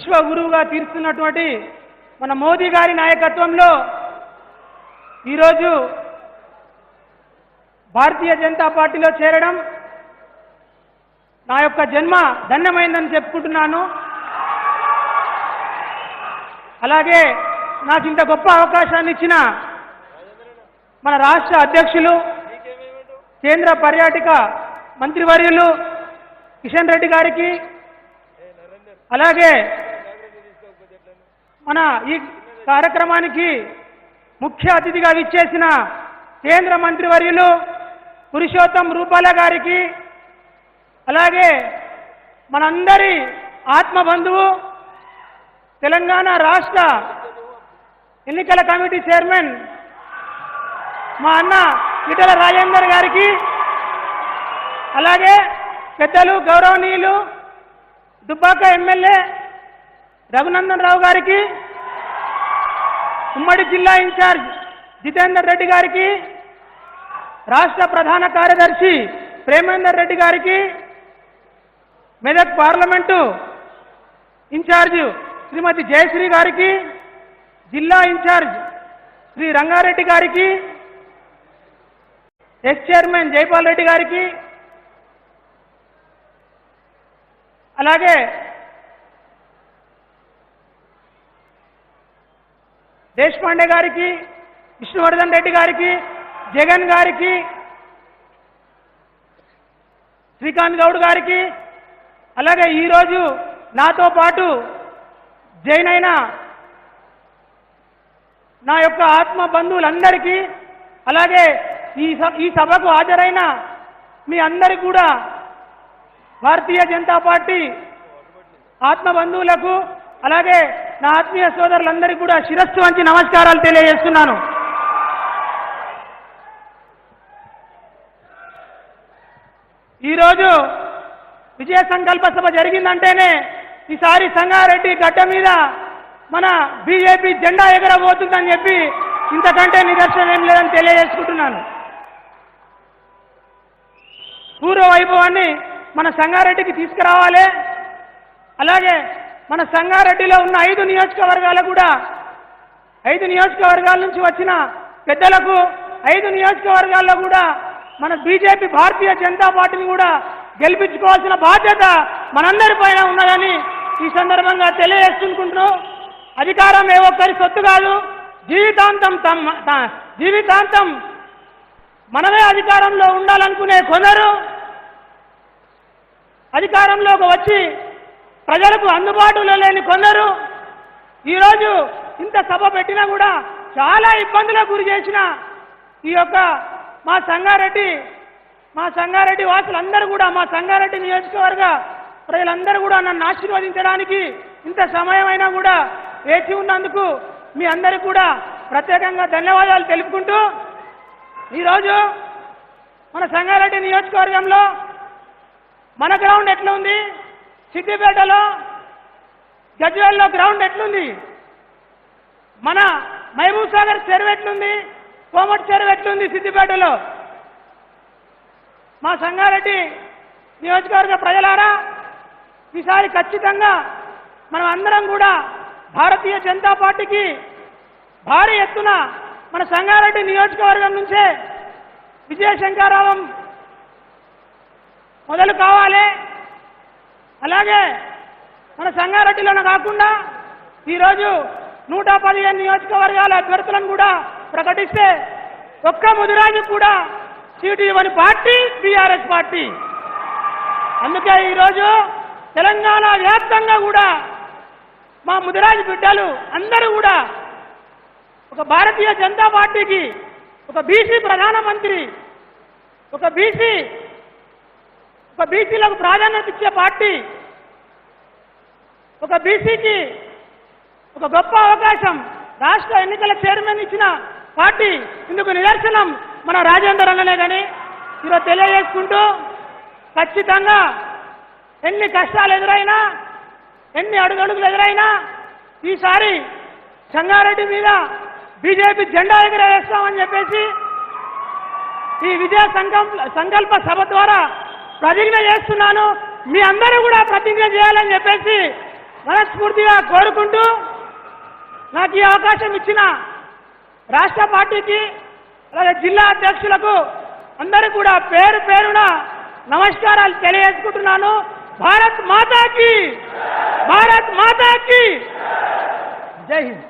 విశ్వ గురువుగా తీరుస్తున్నటువంటి మన మోదీ గారి నాయకత్వంలో ఈరోజు భారతీయ జనతా పార్టీలో చేరడం నా యొక్క జన్మ ధన్యమైందని చెప్పుకుంటున్నాను. అలాగే నాకు ఇంత గొప్ప అవకాశాన్ని ఇచ్చిన మన రాష్ట్ర అధ్యక్షులు కేంద్ర పర్యాటక మంత్రివర్యులు కిషన్ రెడ్డి గారికి అలాగే మన ఈ కార్యక్రమానికి ముఖ్య అతిథిగా విచ్చేసిన కేంద్ర మంత్రివర్యులు పురుషోత్తం రూపాల గారికి అలాగే మనందరి ఆత్మబంధువు తెలంగాణ రాష్ట్ర ఎన్నికల కమిటీ చైర్మన్ మా అన్న ఇటల రాజేందర్ గారికి అలాగే పెద్దలు గౌరవనీయులు దుబ్బాక ఎమ్మెల్యే రఘునందన్ రావు గారికి ఉమ్మడి జిల్లా ఇన్ఛార్జ్ జితేందర్ రెడ్డి గారికి రాష్ట్ర ప్రధాన కార్యదర్శి ప్రేమేందర్ రెడ్డి గారికి మెదక్ పార్లమెంటు ఇన్ఛార్జ్ శ్రీమతి జయశ్రీ గారికి జిల్లా ఇన్ఛార్జ్ శ్రీ రంగారెడ్డి గారికి ఎస్ చైర్మన్ జైపాల్ రెడ్డి గారికి అలాగే దేశపాండే గారికి విష్ణువర్ధన్ రెడ్డి గారికి జగన్ గారికి శ్రీకాంత్ గౌడ్ గారికి అలాగే ఈరోజు నాతో పాటు జైన్ అయిన నా యొక్క ఆత్మ బంధువులందరికీ అలాగే ఈ ఈ సభకు హాజరైన మీ అందరి కూడా భారతీయ జనతా పార్టీ ఆత్మ బంధువులకు అలాగే నా ఆత్మీయ సోదరులందరికీ కూడా శిరస్సు వంచి నమస్కారాలు తెలియజేస్తున్నాను. ఈరోజు విజయ సంకల్ప సభ జరిగిందంటేనే ఈసారి సంగారెడ్డి గడ్డ మీద మన బీజేపీ జెండా ఎగరబోతుందని చెప్పి ఇంతకంటే నిదర్శనం ఏం లేదని తెలియజేసుకుంటున్నాను. పూర్వ వైభవాన్ని మన సంగారెడ్డికి తీసుకురావాలి. అలాగే మన సంగారెడ్డిలో ఉన్న ఐదు నియోజకవర్గాలు కూడా ఐదు నియోజకవర్గాల నుంచి వచ్చిన పెద్దలకు ఐదు నియోజకవర్గాల్లో కూడా మన బీజేపీ భారతీయ జనతా పార్టీని కూడా గెలిపించుకోవాల్సిన బాధ్యత మనందరి పైన ఉన్నదని ఈ సందర్భంగా తెలియజేసుకుంటూ అధికారం ఏ ఒక్కరి సొత్తు కాదు జీవితాంతం తమ జీవితాంతం మనమే అధికారంలో ఉండాలనుకునే కొందరు అధికారంలోకి వచ్చి ప్రజలకు అందుబాటులో లేని కొందరు ఈరోజు ఇంత సభ పెట్టినా కూడా చాలా ఇబ్బందులకు గురి చేసిన ఈ యొక్క మా సంగారెడ్డి మా సంగారెడ్డి వాసులందరూ కూడా మా సంగారెడ్డి నియోజకవర్గ ప్రజలందరూ కూడా నన్ను ఆశీర్వదించడానికి ఇంత సమయమైనా కూడా వేచి ఉన్నందుకు మీ అందరికీ కూడా ప్రత్యేకంగా ధన్యవాదాలు తెలుపుకుంటూ ఈరోజు మన సంగారెడ్డి నియోజకవర్గంలో మన గ్రౌండ్ ఎట్లా ఉంది? సిద్దిపేటలో గజ్వేల్లో గ్రౌండ్ ఎట్లుంది? మన మహబూబ్ సాగర్ చెరువు ఎట్లుంది? కోమటి చెరువు ఎట్లుంది సిద్దిపేటలో? మా సంగారెడ్డి నియోజకవర్గ ప్రజలారా ఈసారి ఖచ్చితంగా మనం అందరం కూడా భారతీయ జనతా పార్టీకి భారీ ఎత్తున మన సంగారెడ్డి నియోజకవర్గం నుంచే విజయశంకరావం మొదలు కావాలి. అలాగే మన సంగారెడ్డిలోనే కాకుండా ఈరోజు నూట పదిహేను నియోజకవర్గాల అభ్యర్థులను కూడా ప్రకటిస్తే ఒక్క ముదిరాజు కూడా సీటు ఇవ్వని పార్టీ బీఆర్ఎస్ పార్టీ. అందుకే ఈరోజు తెలంగాణ వ్యాప్తంగా కూడా మా ముదిరాజు బిడ్డలు అందరూ కూడా ఒక భారతీయ జనతా పార్టీకి ఒక బీసీ ప్రధానమంత్రి ఒక బీసీ ఒక బీసీలకు ప్రాధాన్యత ఇచ్చే పార్టీ ఒక బీసీకి ఒక గొప్ప అవకాశం రాష్ట్ర ఎన్నికల చైర్మన్ ఇచ్చిన పార్టీ ఇందుకు నిదర్శనం మన రాజేందర్ అన్ననే కానీ ఈరోజు తెలియజేసుకుంటూ ఖచ్చితంగా ఎన్ని కష్టాలు ఎదురైనా ఎన్ని అడుగడుగులు ఎదురైనా ఈసారి సంగారెడ్డి మీద బీజేపీ జెండా ఎగరేస్తామని చెప్పేసి ఈ విజయ సంకల్ప సంకల్ప సభ ద్వారా ప్రతిజ్ఞ చేస్తున్నాను. మీ అందరూ కూడా ప్రతిజ్ఞ చేయాలని చెప్పేసి మనస్ఫూర్తిగా కోరుకుంటూ నాకు ఈ అవకాశం ఇచ్చిన రాష్ట్ర పార్టీకి అలాగే జిల్లా అధ్యక్షులకు అందరూ కూడా పేరు పేరున నమస్కారాలు తెలియజేసుకుంటున్నాను. భారత్ మాతాకి భారత్ మాతాకి. జై హింద్.